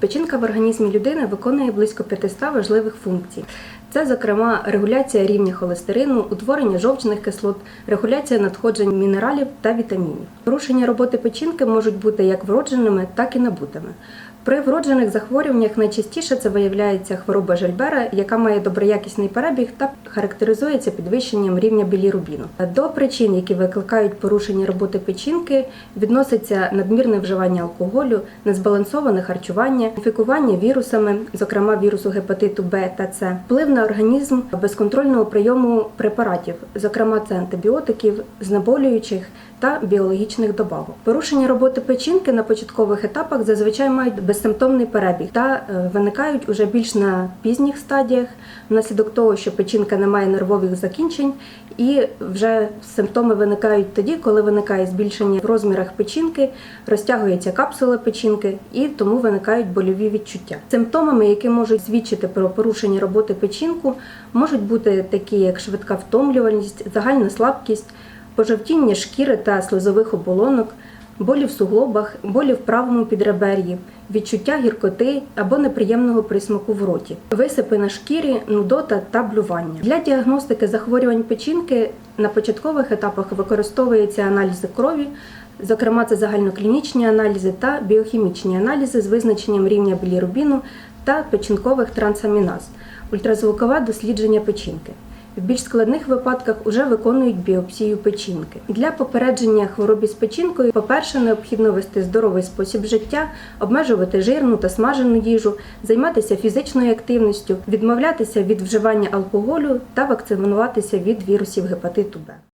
Печінка в організмі людини виконує близько 500 важливих функцій. Це, зокрема, регуляція рівня холестерину, утворення жовчних кислот, регуляція надходжень мінералів та вітамінів. Порушення роботи печінки можуть бути як вродженими, так і набутими. При вроджених захворюваннях найчастіше це виявляється хвороба Жильбера, яка має доброякісний перебіг та характеризується підвищенням рівня білірубіну. До причин, які викликають порушення роботи печінки, відноситься надмірне вживання алкоголю, незбалансоване харчування, інфікування вірусами, зокрема вірусу гепатиту Б та С, вплив на організм безконтрольного прийому препаратів, зокрема це антибіотиків, знеболюючих та біологічних добавок. Порушення роботи печінки на початкових етапах зазвичай мають безсимптомний перебіг та е, виникають уже більш на пізніх стадіях, внаслідок того, що печінка не має нервових закінчень, і вже симптоми виникають тоді, коли виникає збільшення в розмірах печінки, розтягується капсула печінки, і тому виникають больові відчуття. Симптомами, які можуть свідчити про порушення роботи печінку, можуть бути такі, як швидка втомлюваність, загальна слабкість пожовтіння шкіри та слизових оболонок, болі в суглобах, болі в правому підребер'ї, відчуття гіркоти або неприємного присмаку в роті, висипи на шкірі, нудота та блювання. Для діагностики захворювань печінки на початкових етапах використовуються аналізи крові. Зокрема, це загальноклінічні аналізи та біохімічні аналізи з визначенням рівня білірубіну та печінкових трансаміназ, ультразвукове дослідження печінки. В більш складних випадках вже виконують біопсію печінки. Для попередження хвороби з печінкою, по-перше, необхідно вести здоровий спосіб життя, обмежувати жирну та смажену їжу, займатися фізичною активністю, відмовлятися від вживання алкоголю та вакцинуватися від вірусів гепатиту Б.